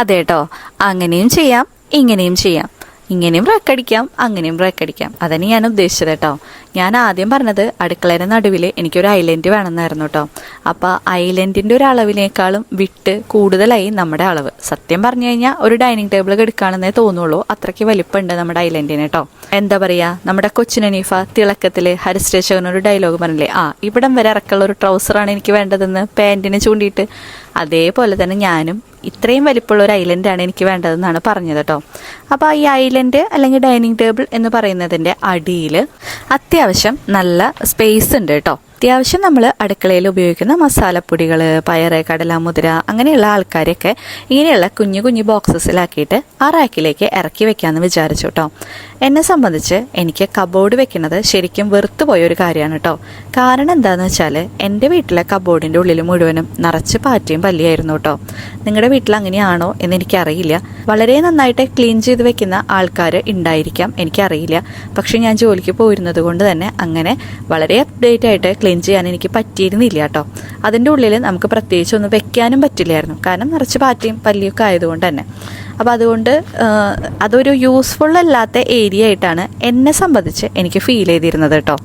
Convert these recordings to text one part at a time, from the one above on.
അതെ കേട്ടോ അങ്ങനെയും ചെയ്യാം ഇങ്ങനെയും ചെയ്യാം. ഇങ്ങനെയും ബ്രേക്ക് അടിക്കാം അങ്ങനെയും ബ്രേക്ക് അടിക്കാം. അതന്നെ ഞാൻ ഉദ്ദേശിച്ചത് കേട്ടോ ഞാൻ ആദ്യം പറഞ്ഞത് അടുക്കളയുടെ നടുവിൽ എനിക്കൊരു ഐലൻഡ് വേണമെന്നായിരുന്നു കേട്ടോ അപ്പോൾ ഐലൻഡിന്റെ ഒരു അളവിനേക്കാളും വിട്ട് കൂടുതലായി നമ്മുടെ അളവ്. സത്യം പറഞ്ഞു കഴിഞ്ഞാൽ ഒരു ഡൈനിങ് ടേബിൾ എടുക്കുകയാണെന്നേ തോന്നുള്ളൂ. അത്രയ്ക്ക് വലിപ്പമുണ്ട് നമ്മുടെ ഐലൻഡിന് കേട്ടോ എന്താ പറയുക നമ്മുടെ കൊച്ചിനീഫ തിളക്കത്തിൽ ഹരിശ്രേഷകനൊരു ഡയലോഗ് പറഞ്ഞില്ലേ ആ ഇവിടം വരെ ഇറക്കുള്ള ഒരു ട്രൗസറാണ് എനിക്ക് വേണ്ടതെന്ന്? പാന്റിനെ ചൂണ്ടിയിട്ട് അതേപോലെ തന്നെ ഞാനും ഇത്രയും വലിപ്പമുള്ള ഒരു ഐലൻഡ് ആണ് എനിക്ക് വേണ്ടതെന്നാണ് പറഞ്ഞത് കേട്ടോ. അപ്പോൾ ഈ ഐലൻഡ് അല്ലെങ്കിൽ ഡൈനിങ് ടേബിൾ എന്ന് പറയുന്നതിന്റെ അടിയിൽ അത്യാവശ്യം നല്ല സ്പേസ് ഉണ്ട് കേട്ടോ. അത്യാവശ്യം നമ്മൾ അടുക്കളയിൽ ഉപയോഗിക്കുന്ന മസാലപ്പൊടികൾ പയറ് കടല മുതിര അങ്ങനെയുള്ള ആൾക്കാരെയൊക്കെ ഇങ്ങനെയുള്ള കുഞ്ഞു കുഞ്ഞു ബോക്സസിലാക്കിയിട്ട് ആ റാക്കിലേക്ക് ഇറക്കി വെക്കാമെന്ന് വിചാരിച്ചു കേട്ടോ എന്നെ സംബന്ധിച്ച് എനിക്ക് കബോർഡ് വെക്കുന്നത് ശരിക്കും വെറുത്തു പോയ ഒരു കാര്യമാണ് കേട്ടോ കാരണം എന്താണെന്ന് വെച്ചാൽ എന്റെ വീട്ടിലെ കബോർഡിന്റെ ഉള്ളിൽ മുഴുവനും നിറച്ച് പാറ്റയും പല്ലിയായിരുന്നു കേട്ടോ നിങ്ങളുടെ വീട്ടിൽ അങ്ങനെയാണോ എന്ന് എനിക്കറിയില്ല. വളരെ നന്നായിട്ട് ക്ലീൻ ചെയ്ത് വെക്കുന്ന ആൾക്കാർ ഉണ്ടായിരിക്കാം എനിക്കറിയില്ല. പക്ഷെ ഞാൻ ജോലിക്ക് പോയിരുന്നത് കൊണ്ട് തന്നെ അങ്ങനെ വളരെ അപ്ഡേറ്റ് ആയിട്ട് ക്ലീൻ ചെയ്യാൻ എനിക്ക് പറ്റിയിരുന്നില്ല കേട്ടോ. അതിന്റെ ഉള്ളിൽ നമുക്ക് പ്രത്യേകിച്ച് ഒന്നും വെക്കാനും പറ്റില്ലായിരുന്നു. കാരണം നിറച്ച് പാറ്റയും പല്ലിയൊക്കെ ആയതുകൊണ്ട് തന്നെ. അപ്പോൾ അതുകൊണ്ട് അതൊരു യൂസ്ഫുൾ അല്ലാത്ത ഏരിയ ആയിട്ടാണ് എന്നെ സംബന്ധിച്ച് എനിക്ക് ഫീൽ ചെയ്തിരുന്നത് കേട്ടോ.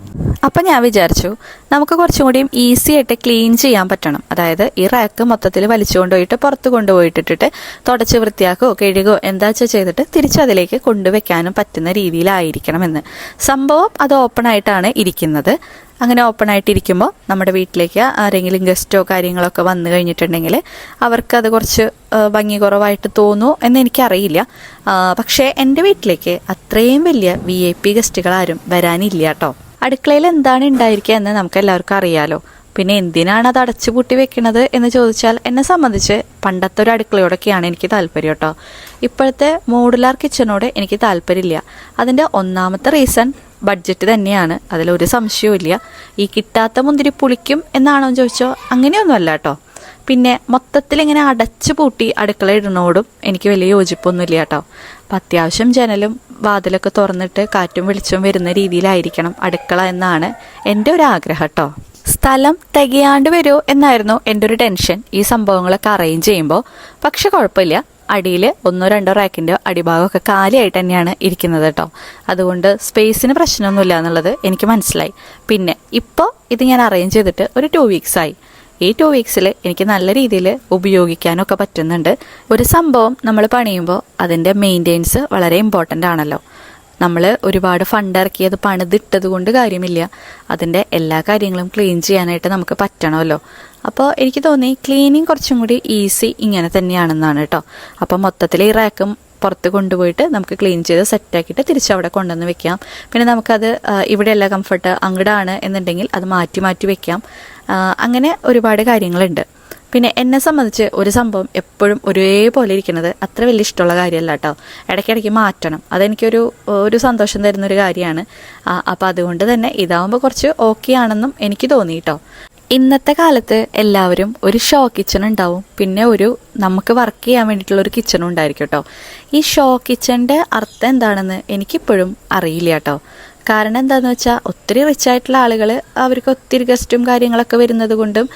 അപ്പം ഞാൻ വിചാരിച്ചു നമുക്ക് കുറച്ചും കൂടിയും ഈസി ആയിട്ട് ക്ലീൻ ചെയ്യാൻ പറ്റണം. അതായത് ഈ റാക്ക് മൊത്തത്തിൽ വലിച്ചു കൊണ്ടുപോയിട്ട് പുറത്ത് കൊണ്ടുപോയിട്ടിട്ട് തുടച്ച് വൃത്തിയാക്കോ കഴുകോ എന്താ വെച്ചാൽ ചെയ്തിട്ട് തിരിച്ചതിലേക്ക് കൊണ്ടുവയ്ക്കാനും പറ്റുന്ന രീതിയിലായിരിക്കണമെന്ന്. സംഭവം അത് ഓപ്പൺ ആയിട്ടാണ് ഇരിക്കുന്നത്. അങ്ങനെ ഓപ്പൺ ആയിട്ടിരിക്കുമ്പോൾ നമ്മുടെ വീട്ടിലേക്ക് ആരെങ്കിലും ഗസ്റ്റോ കാര്യങ്ങളൊക്കെ വന്നു കഴിഞ്ഞിട്ടുണ്ടെങ്കിൽ അവർക്കത് കുറച്ച് ഭംഗി കുറവായിട്ട് തോന്നുമോ എന്ന് എനിക്കറിയില്ല. പക്ഷേ എന്റെ വീട്ടിലേക്ക് അത്രയും വലിയ വി ഐ പി ഗസ്റ്റുകൾ ആരും വരാനില്ല കേട്ടോ. അടുക്കളയിൽ എന്താണ് ഉണ്ടായിരിക്കുക എന്ന് നമുക്ക് എല്ലാവർക്കും അറിയാലോ. പിന്നെ എന്തിനാണ് അത് അടച്ചു പൂട്ടി വെക്കുന്നത് എന്ന് ചോദിച്ചാൽ എന്നെ സംബന്ധിച്ച് പണ്ടത്തെ ഒരു അടുക്കളയോടൊക്കെയാണ് എനിക്ക് താല്പര്യം കേട്ടോ. ഇപ്പോഴത്തെ മോഡുലാർ കിച്ചണോട് എനിക്ക് താല്പര്യമില്ല. അതിന്റെ ഒന്നാമത്തെ റീസൺ ബഡ്ജറ്റ് തന്നെയാണ്. അതിലൊരു സംശയവും ഈ കിട്ടാത്ത മുന്തിരി പുളിക്കും എന്നാണോ എന്ന് ചോദിച്ചോ? അങ്ങനെയൊന്നുമല്ല കേട്ടോ. പിന്നെ മൊത്തത്തിൽ ഇങ്ങനെ അടച്ചു പൂട്ടി അടുക്കള ഇടുന്നോടും എനിക്ക് വലിയ യോജിപ്പൊന്നുമില്ല കേട്ടോ. അപ്പം അത്യാവശ്യം ജനലും വാതിലൊക്കെ തുറന്നിട്ട് കാറ്റും വെളിച്ചവും വരുന്ന രീതിയിലായിരിക്കണം അടുക്കള എന്നാണ് എന്റെ ഒരു ആഗ്രഹം കേട്ടോ. സ്ഥലം തികയാണ്ട് വരുമോ എന്നായിരുന്നു എന്റെ ഒരു ടെൻഷൻ. ഈ സംഭവങ്ങളൊക്കെ അറേഞ്ച് ചെയ്യുമ്പോൾ. പക്ഷെ കുഴപ്പമില്ല. അടിയിൽ ഒന്നോ രണ്ടോ റാക്കിന്റെ അടിഭാഗമൊക്കെ കാലിയായിട്ട് തന്നെയാണ് ഇരിക്കുന്നത് കേട്ടോ. അതുകൊണ്ട് സ്പേസിന് പ്രശ്നമൊന്നുമില്ല എന്നുള്ളത് എനിക്ക് മനസ്സിലായി. പിന്നെ ഇപ്പോൾ ഇത് ഞാൻ അറേഞ്ച് ചെയ്തിട്ട് ഒരു ടു വീക്സ് ആയി. ഈ ടു വീക്സിൽ എനിക്ക് നല്ല രീതിയിൽ ഉപയോഗിക്കാനൊക്കെ പറ്റുന്നുണ്ട്. ഒരു സംഭവം നമ്മൾ പണിയുമ്പോൾ അതിന്റെ മെയിന്റെനൻസ് വളരെ ഇമ്പോർട്ടന്റ് ആണല്ലോ. നമ്മൾ ഒരുപാട് ഫണ്ട് ഇറക്കി അത് പണിതിട്ടത് കൊണ്ട് കാര്യമില്ല. അതിന്റെ എല്ലാ കാര്യങ്ങളും ക്ലീൻ ചെയ്യാനായിട്ട് നമുക്ക് പറ്റണമല്ലോ. അപ്പോൾ എനിക്ക് തോന്നി ക്ലീനിങ് കുറച്ചും കൂടി ഈസി ഇങ്ങനെ തന്നെയാണെന്നാണ് കേട്ടോ അപ്പോൾ മൊത്തത്തിൽ ഈ റാക്കും പുറത്ത് കൊണ്ടുപോയിട്ട് നമുക്ക് ക്ലീൻ ചെയ്ത് സെറ്റാക്കിയിട്ട് തിരിച്ച് അവിടെ കൊണ്ടുവന്ന് വെക്കാം. പിന്നെ നമുക്കത് ഇവിടെയല്ല കംഫർട്ട് അങ്ങടാണ് എന്നുണ്ടെങ്കിൽ അത് മാറ്റി മാറ്റി വെക്കാം. അങ്ങനെ ഒരുപാട് കാര്യങ്ങളുണ്ട്. പിന്നെ എന്നെ സംബന്ധിച്ച് ഒരു സംഭവം എപ്പോഴും ഒരേപോലെ ഇരിക്കുന്നത് അത്ര വലിയ ഇഷ്ടമുള്ള കാര്യമല്ല കേട്ടോ. ഇടയ്ക്കിടയ്ക്ക് മാറ്റണം. അതെനിക്കൊരു ഒരു സന്തോഷം തരുന്ന ഒരു കാര്യമാണ് അപ്പോൾ അതുകൊണ്ട് തന്നെ ഇതാവുമ്പോൾ കുറച്ച് ഓക്കെ ആണെന്നും എനിക്ക് തോന്നി കേട്ടോ. ഇന്നത്തെ കാലത്ത് എല്ലാവരും ഒരു ഷോ കിച്ചൺ ഉണ്ടാവും. പിന്നെ ഒരു നമുക്ക് വർക്ക് ചെയ്യാൻ വേണ്ടിയിട്ടുള്ള ഒരു കിച്ചണും ഉണ്ടായിരിക്കും കേട്ടോ ഈ ഷോ കിച്ചണിന്റെ അർത്ഥം എന്താണെന്ന് എനിക്കിപ്പോഴും അറിയില്ല കേട്ടോ കാരണം എന്താണെന്ന് വെച്ചാൽ ഒത്തിരി റിച്ച് ആയിട്ടുള്ള ആളുകൾ അവർക്ക് ഒത്തിരി ഗസ്റ്റും കാര്യങ്ങളൊക്കെ വരുന്നത് കൊണ്ടും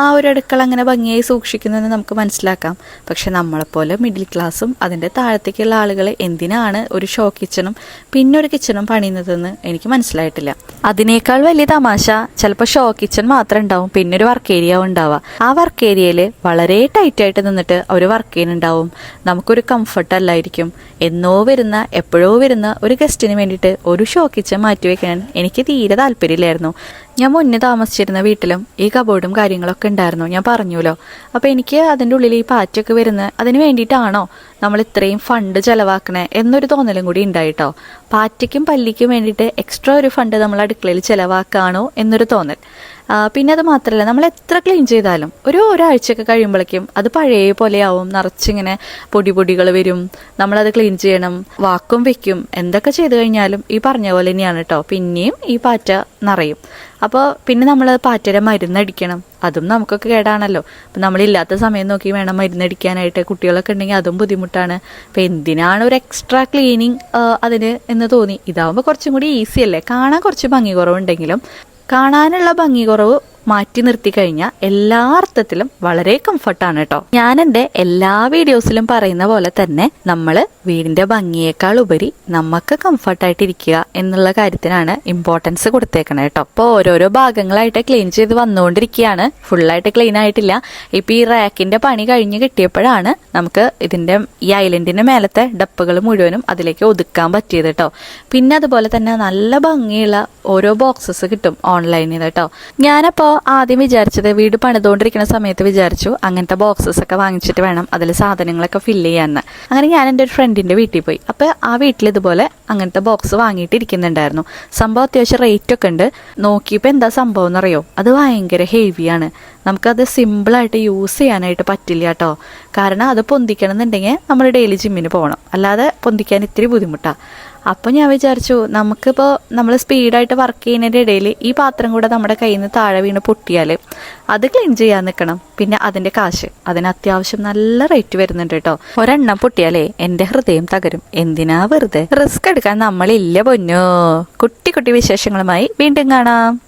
ആ ഒരു അടുക്കള അങ്ങനെ ഭംഗിയായി സൂക്ഷിക്കുന്നതെന്ന് നമുക്ക് മനസ്സിലാക്കാം. പക്ഷെ നമ്മളെപ്പോലെ മിഡിൽ ക്ലാസ്സും അതിന്റെ താഴത്തേക്കുള്ള ആളുകൾ എന്തിനാണ് ഒരു ഷോ കിച്ചണും പിന്നെ ഒരു കിച്ചണും പണിയുന്നതെന്ന് എനിക്ക് മനസ്സിലായിട്ടില്ല. അതിനേക്കാൾ വലിയ തമാശ ചിലപ്പോൾ ഷോ കിച്ചൺ മാത്രം ഉണ്ടാവും പിന്നെ ഒരു വർക്ക് ഏരിയ ഉണ്ടാവുക ആ വർക്ക് ഏരിയയിൽ വളരെ ടൈറ്റ് ആയിട്ട് നിന്നിട്ട് അവർ വർക്ക് ചെയ്യുന്നുണ്ടാവും നമുക്കൊരു കംഫർട്ട് അല്ലായിരിക്കും. എന്നോ വരുന്ന എപ്പോഴോ വരുന്ന ഒരു ഗസ്റ്റിന് വേണ്ടിയിട്ട് ഒരു ഷോ കിച്ചൺ മാറ്റി വെക്കാൻ എനിക്ക് തീരെ താല്പര്യമില്ലായിരുന്നു. ഞാൻ മുന്നേ താമസിച്ചിരുന്ന വീട്ടിലും ഈ കബോർഡും കാര്യങ്ങളൊക്കെ ഉണ്ടായിരുന്നു. ഞാൻ പറഞ്ഞുല്ലോ അപ്പോൾ എനിക്ക് അതിന്റെ ഉള്ളിൽ ഈ പാറ്റൊക്കെ വരുന്നത് അതിന് വേണ്ടിയിട്ടാണോ നമ്മൾ ഇത്രയും ഫണ്ട് ചെലവാക്കണേ എന്നൊരു തോന്നലും കൂടി ഉണ്ടായിട്ടോ. പാറ്റയ്ക്കും പല്ലിക്കും വേണ്ടിയിട്ട് എക്സ്ട്രാ ഒരു ഫണ്ട് നമ്മൾ അടുക്കളയിൽ ചെലവാക്കാണോ എന്നൊരു തോന്നൽ. പിന്നെ അത് മാത്രമല്ല നമ്മൾ എത്ര ക്ലീൻ ചെയ്താലും ഒരു ഒരാഴ്ചയൊക്കെ കഴിയുമ്പോഴേക്കും അത് പഴയ പോലെയാവും. നിറച്ചിങ്ങനെ പൊടി പൊടികൾ വരും. നമ്മളത് ക്ലീൻ ചെയ്യണം. വാക്കും വെക്കും. എന്തൊക്കെ ചെയ്തു കഴിഞ്ഞാലും ഈ പറഞ്ഞ പോലെ തന്നെയാണ് കേട്ടോ പിന്നെയും ഈ പാറ്റ നിറയും. അപ്പോൾ പിന്നെ നമ്മൾ പാറ്റയുടെ മരുന്നടിക്കണം അതും നമുക്കൊക്കെ കേടാണല്ലോ. അപ്പം നമ്മളില്ലാത്ത സമയം നോക്കി വേണം മരുന്നടിക്കാനായിട്ട് കുട്ടികളൊക്കെ ഉണ്ടെങ്കിൽ അതും ബുദ്ധിമുട്ടാണ്. അപ്പം എന്തിനാണ് ഒരു എക്സ്ട്രാ ക്ലീനിങ് അതിന് എന്ന് തോന്നി? ഇതാവുമ്പോൾ കുറച്ചും കൂടി ഈസി അല്ലേ? കാണാൻ കുറച്ച് ഭംഗി കുറവുണ്ടെങ്കിലും കാണാനുള്ള ഭംഗി കുറവ് മാറ്റി നിർത്തി കഴിഞ്ഞാൽ എല്ലാ അർത്ഥത്തിലും വളരെ കംഫർട്ടാണ് കേട്ടോ ഞാൻ എന്റെ എല്ലാ വീഡിയോസിലും പറയുന്ന പോലെ തന്നെ നമ്മൾ വീടിന്റെ ഭംഗിയേക്കാൾ ഉപരി നമുക്ക് കംഫർട്ടായിട്ട് ഇരിക്കുക എന്നുള്ള കാര്യത്തിനാണ് ഇമ്പോർട്ടൻസ് കൊടുത്തേക്കണേ കേട്ടോ അപ്പോൾ ഓരോരോ ഭാഗങ്ങളായിട്ട് ക്ലീൻ ചെയ്ത് വന്നുകൊണ്ടിരിക്കുകയാണ് ഫുള്ളായിട്ട് ക്ലീൻ ആയിട്ടില്ല. ഇപ്പൊ ഈ റാക്കിന്റെ പണി കഴിഞ്ഞ് കിട്ടിയപ്പോഴാണ് നമുക്ക് ഇതിന്റെ ഈ ഐലൻഡിന്റെ മേലത്തെ ഡപ്പുകൾ മുഴുവനും അതിലേക്ക് ഒതുക്കാൻ പറ്റിയത് കേട്ടോ പിന്നെ അതുപോലെ തന്നെ നല്ല ഭംഗിയുള്ള ഓരോ ബോക്സസ് കിട്ടും ഓൺലൈനിൽ കേട്ടോ ഞാനപ്പോൾ ആദ്യം വിചാരിച്ചത് വീട് പണിതുകൊണ്ടിരിക്കുന്ന സമയത്ത് വിചാരിച്ചു അങ്ങനത്തെ ബോക്സസ് ഒക്കെ വാങ്ങിച്ചിട്ട് വേണം അതിൽ സാധനങ്ങളൊക്കെ ഫില്ല് ചെയ്യാന്ന്. അങ്ങനെ ഞാൻ എന്റെ ഒരു ഫ്രണ്ടിന്റെ വീട്ടിൽ പോയി. അപ്പോൾ ആ വീട്ടിൽ ഇതുപോലെ അങ്ങനത്തെ ബോക്സ് വാങ്ങിയിട്ടിരിക്കുന്നുണ്ടായിരുന്നു സംഭവം അത്യാവശ്യം റേറ്റ് ഒക്കെ ഉണ്ട്. നോക്കിയപ്പോൾ എന്താ സംഭവം എന്നറിയോ? അത് ഭയങ്കര ഹെവിയാണ് നമുക്കത് സിമ്പിളായിട്ട് യൂസ് ചെയ്യാനായിട്ട് പറ്റില്ല കേട്ടോ. കാരണം അത് പൊന്തിക്കണം എന്നുണ്ടെങ്കിൽ നമ്മൾ ഡെയിലി ജിമ്മിന് പോകണം. അല്ലാതെ പൊന്തിക്കാൻ ഇത്തിരി ബുദ്ധിമുട്ടാണ് അപ്പോൾ ഞാൻ വിചാരിച്ചു നമുക്കിപ്പോൾ നമ്മൾ സ്പീഡായിട്ട് വർക്ക് ചെയ്യുന്നതിന്റെ ഇടയിൽ ഈ പാത്രം കൂടെ നമ്മുടെ കയ്യിൽ നിന്ന് താഴെ വീണ് പൊട്ടിയാൽ അത് ക്ലീൻ ചെയ്യാൻ നിൽക്കണം പിന്നെ അതിന്റെ കാശ്. അതിന് അത്യാവശ്യം നല്ല റേറ്റ് വരുന്നുണ്ട് കേട്ടോ. ഒരെണ്ണം പൊട്ടിയാലേ എന്റെ ഹൃദയം തകരും. എന്തിനാ വെറുതെ? റിസ്ക് എടുക്കാൻ നമ്മളില്ല പൊന്നോ. കുട്ടി കുട്ടി വിശേഷങ്ങളുമായി വീണ്ടും കാണാം.